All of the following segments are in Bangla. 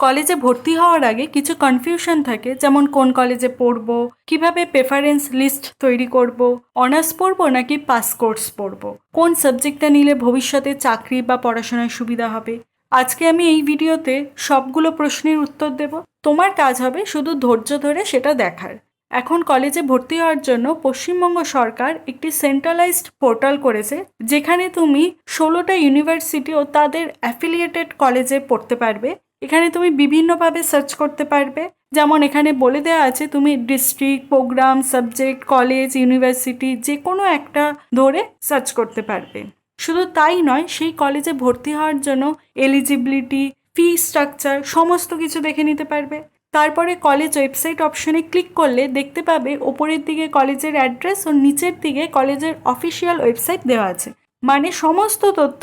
কলেজে ভর্তি হওয়ার আগে কিছু কনফিউশন থাকে, যেমন কোন কলেজে পড়ব, কীভাবে প্রেফারেন্স লিস্ট তৈরি করব অনার্স পড়ব নাকি পাস কোর্স পড়ব, কোন সাবজেক্টটা নিলে ভবিষ্যতে চাকরি বা পড়াশোনায় সুবিধা হবে। আজকে আমি এই ভিডিওতে সবগুলো প্রশ্নের উত্তর দেব। তোমার কাজ হবে শুধু ধৈর্য ধরে সেটা দেখার। এখন কলেজে ভর্তি হওয়ার জন্য পশ্চিমবঙ্গ সরকার একটি সেন্ট্রালাইজড পোর্টাল করেছে, যেখানে তুমি ষোলোটা ইউনিভার্সিটি ও তাদের অ্যাফিলিয়েটেড কলেজে পড়তে পারবে। এখানে তুমি বিভিন্নভাবে সার্চ করতে পারবে। যেমন এখানে বলে দেওয়া আছে, তুমি district programme subject college university যে কোনো একটা ধরে সার্চ করতে পারবে। শুধু তাই নয়, সেই কলেজে ভর্তি হওয়ার জন্য এলিজিবিলিটি ফি স্ট্রাকচার সমস্ত কিছু দেখে নিতে পারবে। তারপরে কলেজ ওয়েবসাইট অপশনে ক্লিক করলে দেখতে পাবে ওপরের দিকে কলেজের অ্যাড্রেস ও নিচের দিকে কলেজের অফিসিয়াল ওয়েবসাইট দেওয়া আছে। মানে সমস্ত তথ্য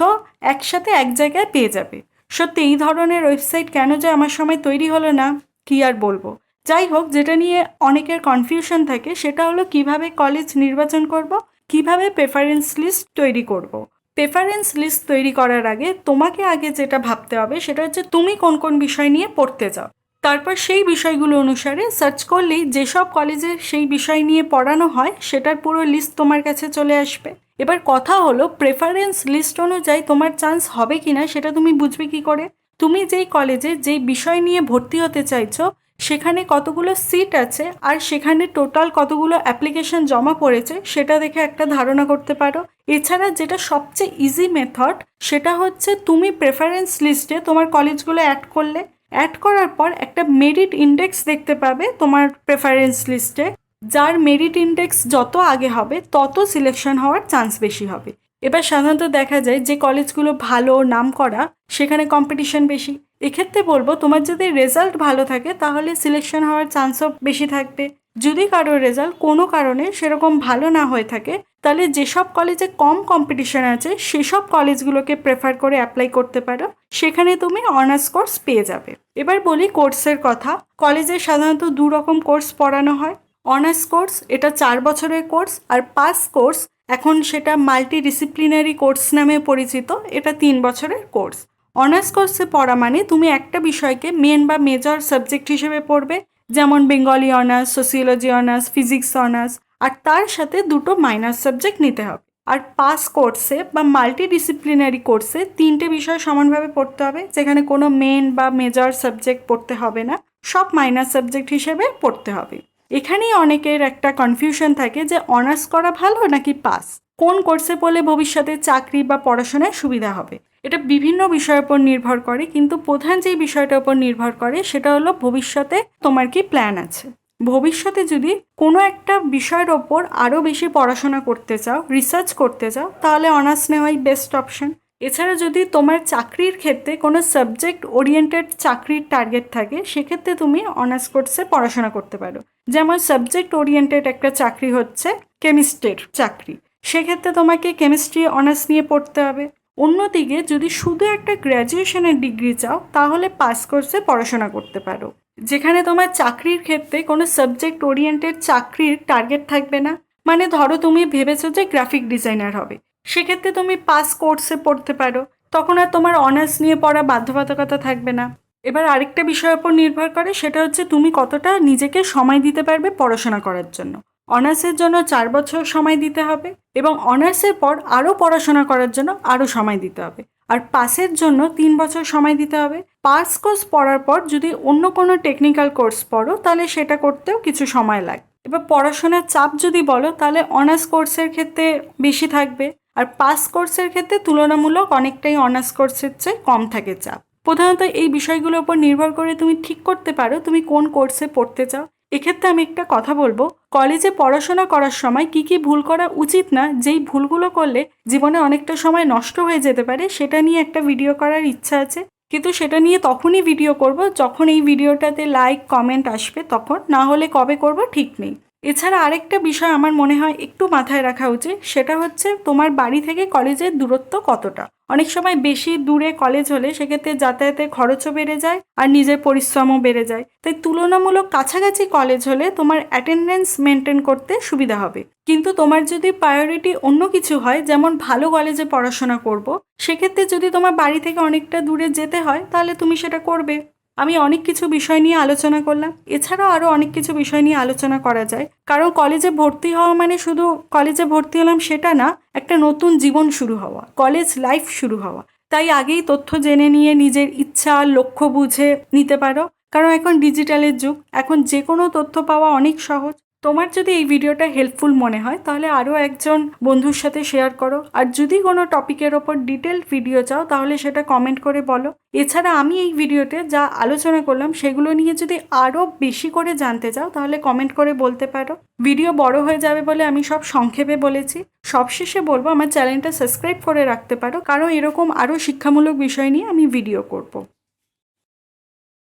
একসাথে এক জায়গায় পেয়ে যাবে। সত্যি, এই ধরনের ওয়েবসাইট কেন যে আমার সময় তৈরি হলো না? কি আর বলব? যাই হোক, যেটা নিয়ে অনেকের কনফিউশন থাকে, সেটা হলো কীভাবে কলেজ নির্বাচন করব? কীভাবে প্রেফারেন্স লিস্ট তৈরি করব। প্রেফারেন্স লিস্ট তৈরি করার আগে তোমাকে আগে যেটা ভাবতে হবে, সেটা হচ্ছে তুমি কোন কোন বিষয় নিয়ে পড়তে চাও? তারপর সেই বিষয়গুলো অনুসারে সার্চ করলেই যেসব কলেজে সেই বিষয় নিয়ে পড়ানো হয়, সেটার পুরো লিস্ট তোমার কাছে চলে আসবে। এবার কথা হলো প্রেফারেন্স লিস্ট অনুযায়ী তোমার চান্স হবে কি না সেটা তুমি বুঝবে কি করে? তুমি যেই কলেজে যেই বিষয় নিয়ে ভর্তি হতে চাইছো, সেখানে কতগুলো সিট আছে আর সেখানে টোটাল কতগুলো অ্যাপ্লিকেশন জমা পড়েছে, সেটা দেখে একটা ধারণা করতে পারো। এছাড়া যেটা সবচেয়ে ইজি মেথড সেটা হচ্ছে তুমি প্রেফারেন্স লিস্টে তোমার কলেজগুলো অ্যাড করলে। অ্যাড করার পর একটা মেরিট ইন্ডেক্স দেখতে পাবে তোমার প্রেফারেন্স লিস্টে যার মেরিট ইন্ডেক্স যত আগে হবে, তত সিলেকশন হওয়ার চান্স বেশি হবে। এবার সাধারণত দেখা যায় যে কলেজগুলো ভালো নাম করা সেখানে কম্পিটিশন বেশি। এক্ষেত্রে বলব, তোমার যদি রেজাল্ট ভালো থাকে, তাহলে সিলেকশন হওয়ার চান্সও বেশি থাকবে। যদি কারোর রেজাল্ট কোনো কারণে সেরকম ভালো না হয়ে থাকে, তাহলে যেসব কলেজে কম কম্পিটিশন আছে, সেসব কলেজগুলোকে প্রেফার করে অ্যাপ্লাই করতে পারো। সেখানে তুমি অনার্স কোর্স পেয়ে যাবে। এবার বলি কোর্সের কথা। কলেজে সাধারণত দু রকম কোর্স পড়ানো হয়। অনার্স কোর্স এটা চার বছরের কোর্স আর পাস কোর্স এখন সেটা মাল্টি ডিসিপ্লিনারি কোর্স নামে পরিচিত, এটা তিন বছরের কোর্স অনার্স কোর্সে পড়া মানে তুমি একটা বিষয়কে মেন বা মেজর সাবজেক্ট হিসেবে পড়বে, যেমন Bengali honours sociology honours physics honours আর তার সাথে দুটো মাইনর সাবজেক্ট নিতে হবে। আর পাস কোর্সে বা মাল্টি ডিসিপ্লিনারি কোর্সে তিনটে বিষয় সমানভাবে পড়তে হবে, যেখানে কোনো মেন বা মেজর সাবজেক্ট পড়তে হবে না, সব মাইনর সাবজেক্ট হিসেবে পড়তে হবে। এখানেই অনেকের একটা কনফিউশন থাকে যে অনার্স করা ভালো নাকি পাস কোন কোর্সে পড়লে ভবিষ্যতে চাকরি বা পড়াশোনায় সুবিধা হবে? এটা বিভিন্ন বিষয়ের উপর নির্ভর করে, কিন্তু প্রধান যেই বিষয়টার উপর নির্ভর করে সেটা হলো ভবিষ্যতে তোমার কি প্ল্যান আছে? ভবিষ্যতে যদি কোনো একটা বিষয়ের ওপর আরও বেশি পড়াশোনা করতে চাও রিসার্চ করতে চাও, তাহলে অনার্স নেওয়াই বেস্ট অপশন এছাড়া যদি তোমার চাকরির ক্ষেত্রে কোনো সাবজেক্ট ওরিয়েন্টেড চাকরির টার্গেট থাকে, সেক্ষেত্রে তুমি অনার্স কোর্সে পড়াশোনা করতে পারো। যেমন সাবজেক্ট ওরিয়েন্টেড একটা চাকরি হচ্ছে কেমিস্ট্রির চাকরি। সেক্ষেত্রে তোমাকে কেমিস্ট্রি অনার্স নিয়ে পড়তে হবে। অন্যদিকে যদি শুধু একটা গ্র্যাজুয়েশনের ডিগ্রি চাও, তাহলে পাস কোর্সে পড়াশোনা করতে পারো। যেখানে তোমার চাকরির ক্ষেত্রে কোনো সাবজেক্ট ওরিয়েন্টেড চাকরির টার্গেট থাকবে না। মানে ধরো তুমি ভেবেছো যে গ্রাফিক ডিজাইনার হবে। সেক্ষেত্রে তুমি পাস কোর্সে পড়তে পারো। তখন আর তোমার অনার্স নিয়ে পড়া বাধ্যবাধকতা থাকবে না। এবার আরেকটা বিষয়ের উপর নির্ভর করে, সেটা হচ্ছে তুমি কতটা নিজেকে সময় দিতে পারবে পড়াশোনা করার জন্য। অনার্সের জন্য চার বছর সময় দিতে হবে এবং অনার্সের পর আরও পড়াশোনা করার জন্য আরও সময় দিতে হবে। আর পাসের জন্য তিন বছর সময় দিতে হবে। পাস কোর্স পড়ার পর যদি অন্য কোনো টেকনিক্যাল কোর্স পড়ো, তাহলে সেটা করতেও কিছু সময় লাগে। এবার পড়াশোনার চাপ যদি বলো, তাহলে অনার্স কোর্সের ক্ষেত্রে বেশি থাকবে। আর পাস কোর্সের ক্ষেত্রে তুলনামূলক অনেকটাই অনার্স কোর্সের চেয়ে কম থাকে চাপ। প্রধানত এই বিষয়গুলোর উপর নির্ভর করে তুমি ঠিক করতে পারো, তুমি কোন কোর্সে পড়তে চাও। এক্ষেত্রে আমি একটা কথা বলব কলেজে পড়াশোনা করার সময় কি কি ভুল করা উচিত না, যেই ভুলগুলো করলে জীবনে অনেকটা সময় নষ্ট হয়ে যেতে পারে, সেটা নিয়ে একটা ভিডিও করার ইচ্ছা আছে। কিন্তু সেটা নিয়ে তখনই ভিডিও করব, যখন এই ভিডিওটাতে লাইক কমেন্ট আসবে, তখন না হলে কবে করব ঠিক নেই। এছাড়া আরেকটা বিষয় আমার মনে হয় একটু মাথায় রাখা উচিত, সেটা হচ্ছে তোমার বাড়ি থেকে কলেজের দূরত্ব কতটা? অনেক সময় বেশি দূরে কলেজ হলে সেক্ষেত্রে যাতায়াতের খরচও বেড়ে যায় আর নিজের পরিশ্রমও বেড়ে যায়। তাই তুলনামূলক কাছাকাছি কলেজ হলে তোমার অ্যাটেন্ডেন্স মেনটেন করতে সুবিধা হবে। কিন্তু তোমার যদি প্রায়োরিটি অন্য কিছু হয়, যেমন ভালো কলেজে পড়াশোনা করব, সেক্ষেত্রে যদি তোমার বাড়ি থেকে অনেকটা দূরে যেতে হয়, তাহলে তুমি সেটা করবে। আমি অনেক কিছু বিষয় নিয়ে আলোচনা করলাম। এছাড়াও আরও অনেক কিছু বিষয় নিয়ে আলোচনা করা যায়। কারণ কলেজে ভর্তি হওয়া মানে শুধু কলেজে ভর্তি হলাম সেটা না, একটা নতুন জীবন শুরু হওয়া, কলেজ লাইফ শুরু হওয়া। তাই আগেই তথ্য জেনে নিয়ে নিজের ইচ্ছা লক্ষ্য বুঝে নিতে পারো। কারণ এখন ডিজিটালের যুগ, এখন যে কোনো তথ্য পাওয়া অনেক সহজ। তোমার যদি এই ভিডিওটা হেল্পফুল মনে হয়, তাহলে আরও একজন বন্ধুর সাথে শেয়ার করো। আর যদি কোনো টপিকের ওপর ডিটেল ভিডিও চাও, তাহলে সেটা কমেন্ট করে বলো। এছাড়া আমি এই ভিডিওতে যা আলোচনা করলাম, সেগুলো নিয়ে যদি আরও বেশি করে জানতে চাও, তাহলে কমেন্ট করে বলতে পারো। ভিডিও বড় হয়ে যাবে বলে আমি সব সংক্ষেপে বলেছি। সবশেষে বলব, আমার চ্যানেলটা সাবস্ক্রাইব করে রাখতে পারো, কারণ এরকম আরও শিক্ষামূলক বিষয় নিয়ে আমি ভিডিও করব।